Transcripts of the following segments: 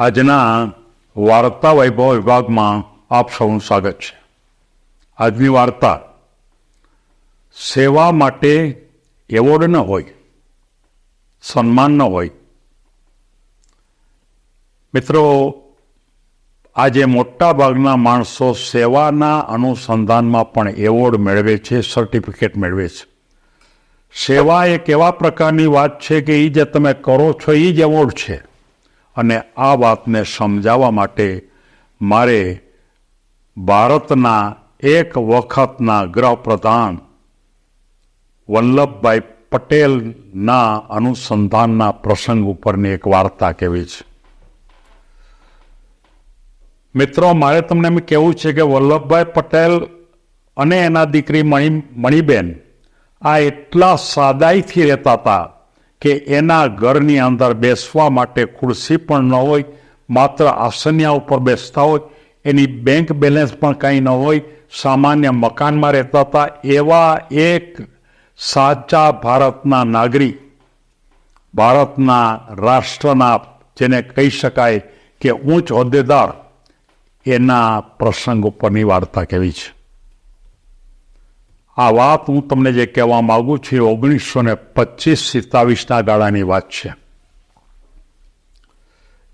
આજના વાર્તા વૈભવ વિભાગમાં આપ સૌનું સ્વાગત છે. આજની વાર્તા, સેવા માટે એવોર્ડ ન હોય, સન્માન ન હોય. મિત્રો, આજે મોટા ભાગના માણસો સેવાના અનુસંધાનમાં પણ એવોર્ડ મેળવે છે, સર્ટિફિકેટ મેળવે છે. સેવા એક એવા પ્રકારની વાત છે કે એ જે તમે કરો છો એ જ એવોર્ડ છે. અને આ વાતને સમજાવવા માટે મારે ભારતના એક વખતના ગૃહપ્રધાન વલ્લભભાઈ પટેલના અનુસંધાનના પ્રસંગ ઉપરની એક વાર્તા કહેવી છે. મિત્રો, મારે તમને એમ કહેવું છે કે વલ્લભભાઈ પટેલ અને એના દીકરી મણિ, મણિબેન આ એટલા સાદાઈથી રહેતા હતા કે એના ઘરની અંદર બેસવા માટે ખુરશી પણ ન હોય, માત્ર આસનિયા ઉપર બેસતા હોય, એની બેંક બેલેન્સ પણ કંઈ ન હોય, સામાન્ય મકાનમાં રહેતા હતા એવા એક સાચા ભારતના નાગરિક, ભારતના રાષ્ટ્રના, જેને કહી શકાય કે ઉચ્ચ હોદ્દેદાર, એના પ્રસંગ ઉપરની વાર્તા કેવી છે. આ વાત હું તમને જે કહેવા માગું છું, એ ઓગણીસો ને પચીસ સિત્તાવીસના ગાળાની વાત છે.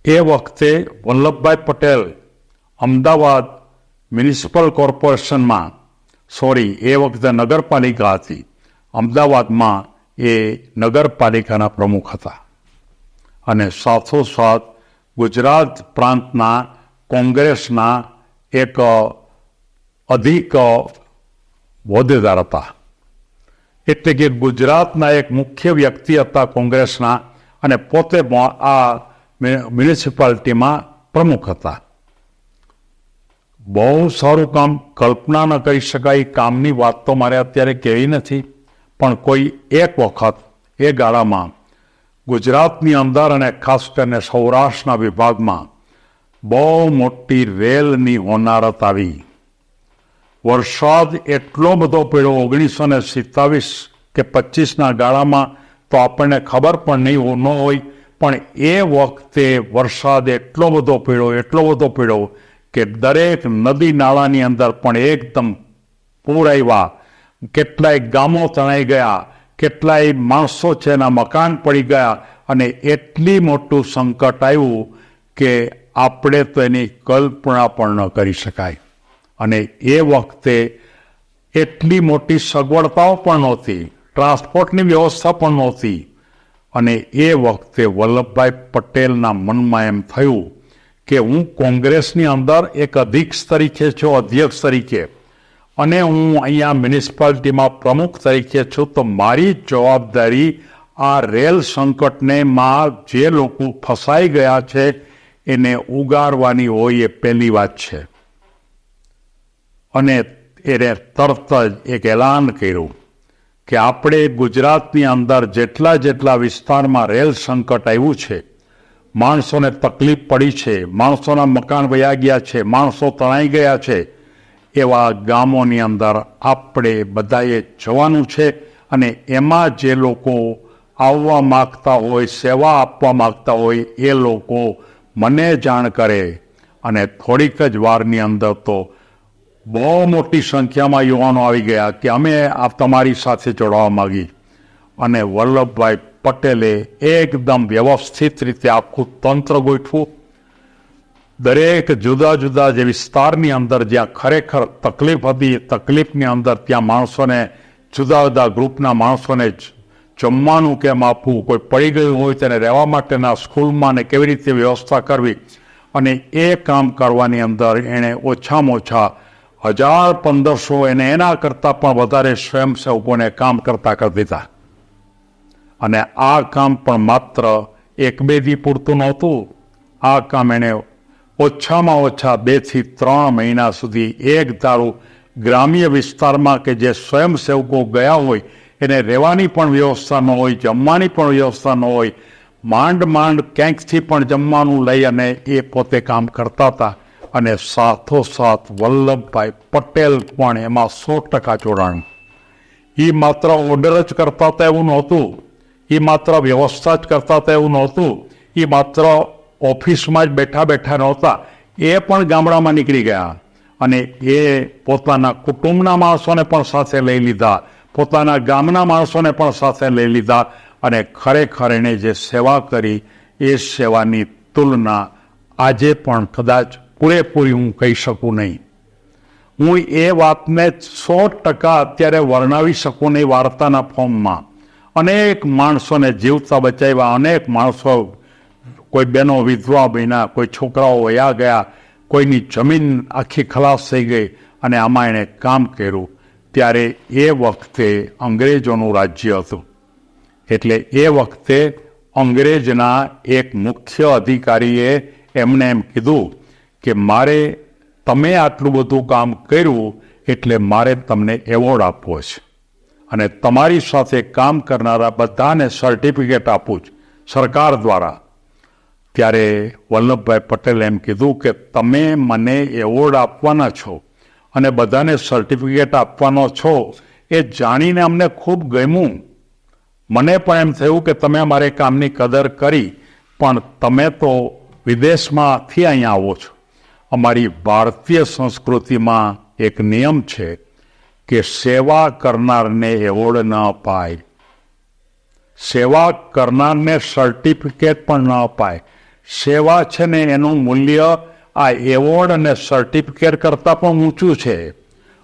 એ વખતે વલ્લભભાઈ પટેલ અમદાવાદ મ્યુનિસિપલ કોર્પોરેશનમાં, સોરી, એ વખતે નગરપાલિકા હતી. અમદાવાદમાં એ નગરપાલિકાના પ્રમુખ હતા. અને સાથોસાથ ગુજરાત પ્રાંતના કોંગ્રેસના એક અધિક હોદ્દેદાર હતા એટલે કે ગુજરાતના એક મુખ્ય વ્યક્તિ હતા કોંગ્રેસના અને પોતે આ મ્યુનિસિપાલિટીમાં પ્રમુખ હતા બહુ સારું કામ કલ્પના ન કરી શકાય કામની વાત તો મારે અત્યારે કહેવી નથી પણ કોઈ એક વખત એ ગાળામાં ગુજરાતની અંદર અને ખાસ કરીને સૌરાષ્ટ્રના વિભાગમાં બહુ મોટી રેલની હોનારત આવી વરસાદ એટલો બધો પડ્યો ઓગણીસો ને સિત્તાવીસ કે પચીસના ગાળામાં તો આપણને ખબર પણ નહીં ન હોય. પણ એ વખતે વરસાદ એટલો બધો પડ્યો, એટલો બધો પડ્યો કે દરેક નદી નાળાની અંદર પણ એકદમ પૂર આવ્યા. કેટલાય ગામો તણાઈ ગયા, કેટલાય માણસો છે એના મકાન પડી ગયા અને એટલી મોટું સંકટ આવ્યું કે આપણે તો એની કલ્પના પણ ન કરી શકાય. અને એ વખતે એટલી મોટી સગવડતાઓ પણ નહોતી ટ્રાન્સપોર્ટની વ્યવસ્થા પણ નહોતી. અને એ વખતે વલ્લભભાઈ પટેલના મનમાં એમ થયું કે હું કોંગ્રેસની અંદર એક અધ્યક્ષ તરીકે છું, અધ્યક્ષ તરીકે. અને હું અહીંયા મ્યુનિસિપાલિટીમાં પ્રમુખ તરીકે છું, તો મારી જવાબદારી આ રેલ સંકટને માં જે લોકો ફસાઈ ગયા છે, એને ઉગારવાની હોય એ પહેલી વાત છે. અને એને તરત જ એક એલાન કર્યું કે આપણે ગુજરાતની અંદર જેટલા જેટલા વિસ્તારમાં રેલ સંકટ આવ્યું છે, માણસોને તકલીફ પડી છે, માણસોના મકાન વયા ગયા છે, માણસો તણાઈ ગયા છે, એવા ગામોની અંદર આપણે બધાએ જવાનું છે અને એમાં જે લોકો આવવા માગતા હોય, સેવા આપવા માગતા હોય, એ લોકો મને જાણ કરે અને થોડીક જ વારની અંદર તો બહુ મોટી સંખ્યામાં યુવાનો આવી ગયા કે અમે આ તમારી સાથે જોડાવા માગી. અને વલ્લભભાઈ પટેલે એકદમ વ્યવસ્થિત રીતે આખું તંત્ર ગોઠવું દરેક જુદા જુદા જે વિસ્તારની અંદર જ્યાં ખરેખર તકલીફ હતી તકલીફની અંદર ત્યાં માણસોને, જુદા જુદા ગ્રુપના માણસોને જમવાનું કેમ આપવું, કોઈ પડી ગયું હોય તેને રહેવા માટેના સ્કૂલમાં ને કેવી રીતે વ્યવસ્થા કરવી. અને એ કામ કરવાની અંદર એણે ઓછામાં ઓછા હજાર પંદરસો એને એના કરતાં પણ વધારે સ્વયંસેવકોને કામ કરતા કરી દીધા. અને આ કામ પણ માત્ર એક બે દી પૂરતું નહોતું. આ કામ એણે ઓછામાં ઓછા બેથી ત્રણ મહિના સુધી એક ધારું ગ્રામ્ય વિસ્તારમાં કે જે સ્વયંસેવકો ગયા હોય, એને રહેવાની પણ વ્યવસ્થા ન હોય, જમવાની પણ વ્યવસ્થા ન હોય, માંડ માંડ ક્યાંકથી પણ જમવાનું લઈ અને એ પોતે કામ કરતા હતા. અને સાથોસાથ વલ્લભભાઈ પટેલ પણ એમાં સો ટકા જોડાણ. એ માત્ર ઓર્ડર જ કરતા હતા એવું નહોતું. એ માત્ર વ્યવસ્થા જ કરતા હતા એવું નહોતું. એ માત્ર ઓફિસમાં જ બેઠા બેઠા નહોતા. એ પણ ગામડામાં નીકળી ગયા અને એ પોતાના કુટુંબના માણસોને પણ સાથે લઈ લીધા. પોતાના ગામના માણસોને પણ સાથે લઈ લીધા અને ખરેખર એણે જે સેવા કરી, એ સેવાની તુલના આજે પણ કદાચ પૂરેપૂરી હું કહી શકું નહીં. હું એ વાતને સો ટકા અત્યારે વર્ણવી શકું નહીં વાર્તાના ફોર્મમાં. અનેક માણસોને જીવતા બચાવ્યા, અનેક માણસો કોઈ બહેનો વિધવા બન્યા, કોઈ છોકરાઓ વયા ગયા, કોઈની જમીન આખી ખલાસ થઈ ગઈ અને આમાં એણે કામ કર્યું. ત્યારે એ વખતે અંગ્રેજોનું રાજ્ય હતું. એટલે એ વખતે અંગ્રેજના એક મુખ્ય અધિકારીએ એમને એમ કીધું કે મારે તમે આટલું બધું કામ કર્યું એટલે મારે તમને એવોર્ડ આપવો છે. અને તમારી સાથે કામ કરનારા બધાને સર્ટિફિકેટ આપું છું, સરકાર દ્વારા. ત્યારે વલ્લભભાઈ પટેલે એમ કીધું કે તમે મને એવોર્ડ આપવાના છો અને બધાને સર્ટિફિકેટ આપવાનો છો એ જાણીને અમને ખૂબ ગમ્યું. મને પણ એમ થયું કે તમે અમારે કામની કદર કરી, પણ તમે તો વિદેશમાંથી અહીંયા આવો છો. અમારી ભારતીય સંસ્કૃતિમાં એક નિયમ છે કે સેવા કરનારને એવોર્ડ ન અપાય. સેવા કરનારને સર્ટિફિકેટ પણ ન અપાય. સેવા છે ને એનું મૂલ્ય આ એવોર્ડ અને સર્ટિફિકેટ કરતાં પણ ઊંચું છે.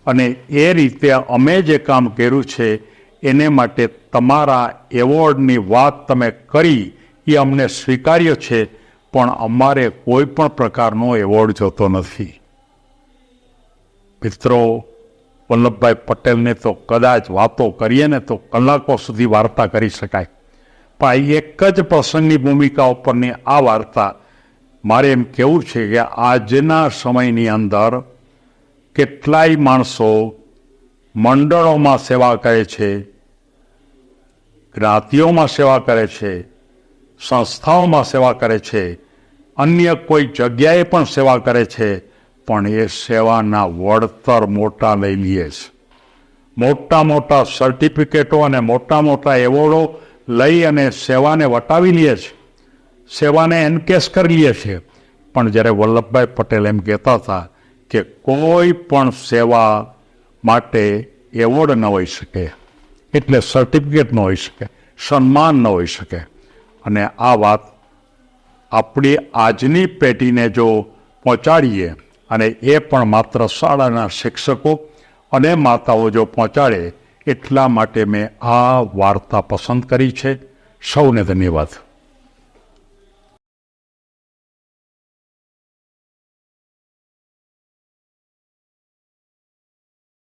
અને એ રીતે અમે જે કામ કર્યું છે, એને માટે તમારા એવોર્ડની વાત તમે કરી, એ અમને સ્વીકાર્ય છે. પણ અમારે કોઈ પણ પ્રકારનો એવોર્ડ જોતો નથી. મિત્રો, વલ્લભભાઈ પટેલને તો કદાચ વાતો કરીએ ને તો કલાકો સુધી વાર્તા કરી શકાય. પણ એક જ પ્રસંગની ભૂમિકા ઉપરની આ વાર્તા મારે એમ કેવું છે કે આજના સમયની અંદર કેટલાય માણસો મંડળોમાં સેવા કરે છે, જ્ઞાતિઓમાં સેવા કરે છે સંસ્થાઓમાં સેવા કરે છે. અન્ય કોઈ જગ્યાએ પણ સેવા કરે છે, પણ એ સેવાના વળતર મોટા લઈ લઈએ છે. મોટા મોટા સર્ટિફિકેટો અને મોટા મોટા એવોર્ડો લઈ અને સેવાને વટાવી લઈએ છે. સેવાને એનકેસ કરી લઈએ છીએ પણ જ્યારે વલ્લભભાઈ પટેલ એમ કહેતા હતા કે કોઈ પણ સેવા માટે એવોર્ડ ન હોઈ શકે, એટલે સર્ટિફિકેટ ન હોઈ શકે, સન્માન ન હોઈ શકે અને આ વાત આપણી આજની પેઢીને જો પહોંચાડીએ અને એ પણ માત્ર શાળાના શિક્ષકો અને માતાઓ જો પહોંચાડે એટલા માટે મેં આ વાર્તા પસંદ કરી છે. સૌને ધન્યવાદ.